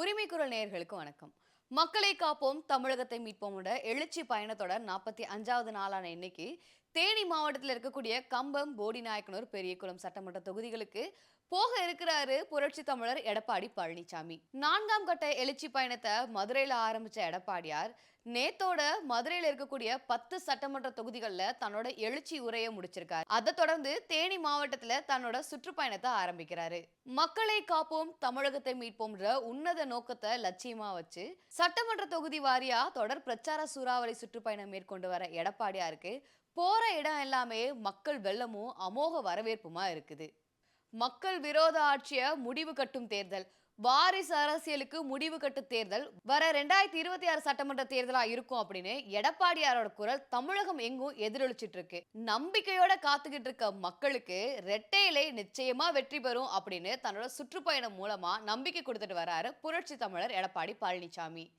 உரிமை குரல் நேயர்களுக்கு வணக்கம். மக்களை காப்போம் தமிழகத்தை மீட்போமோட எழுச்சி பயணத்தோட நாற்பத்தி அஞ்சாவது நாளான இன்னைக்கு. தேனி மாவட்டத்தில் இருக்கக்கூடிய கம்பம் போடிநாயக்கனூர் பெரியகுளம் சட்டமன்ற தொகுதிகளுக்கு போக இருக்கிறாரு புரட்சி தமிழர் எடப்பாடி பழனிசாமி நான்காம் கட்ட எழுச்சி பயணத்தை மதுரையில ஆரம்பிச்ச எடப்பாடியார் நேத்தோட மதுரையில இருக்கக்கூடிய பத்து சட்டமன்ற தொகுதிகள்ல தன்னோட எழுச்சி உரையை முடிச்சிருக்காரு. அதை தொடர்ந்து தேனி மாவட்டத்துல தன்னோட சுற்றுப்பயணத்தை ஆரம்பிக்கிறாரு. மக்களை காப்போம் தமிழகத்தை மீட்போம்ன்ற உன்னத நோக்கத்தை லட்சியமா வச்சு சட்டமன்ற தொகுதி வாரியா தொடர் பிரச்சார சூறாவளி சுற்றுப்பயணம் மேற்கொண்டு வர எடப்பாடியாருக்கு போற இடம் எல்லாமே மக்கள் வெள்ளமும் அமோக வரவேற்புமா இருக்குது. மக்கள் விரோத ஆட்சிய முடிவு கட்டும் தேர்தல். வாரிசு அரசியலுக்கு முடிவு கட்டு தேர்தல். வர ரெண்டாயிரத்தி இருபத்தி ஆறு சட்டமன்ற தேர்தலா இருக்கும் அப்படின்னு எடப்பாடியாரோட குரல் தமிழகம் எங்கும் எதிரொலிச்சிட்டு இருக்கு. நம்பிக்கையோட காத்துக்கிட்டு இருக்க மக்களுக்கு ரெட்டையிலை நிச்சயமா வெற்றி பெறும் அப்படின்னு தன்னோட சுற்றுப்பயணம் மூலமா நம்பிக்கை கொடுத்துட்டு வராரு புரட்சி தமிழர் எடப்பாடி பழனிசாமி.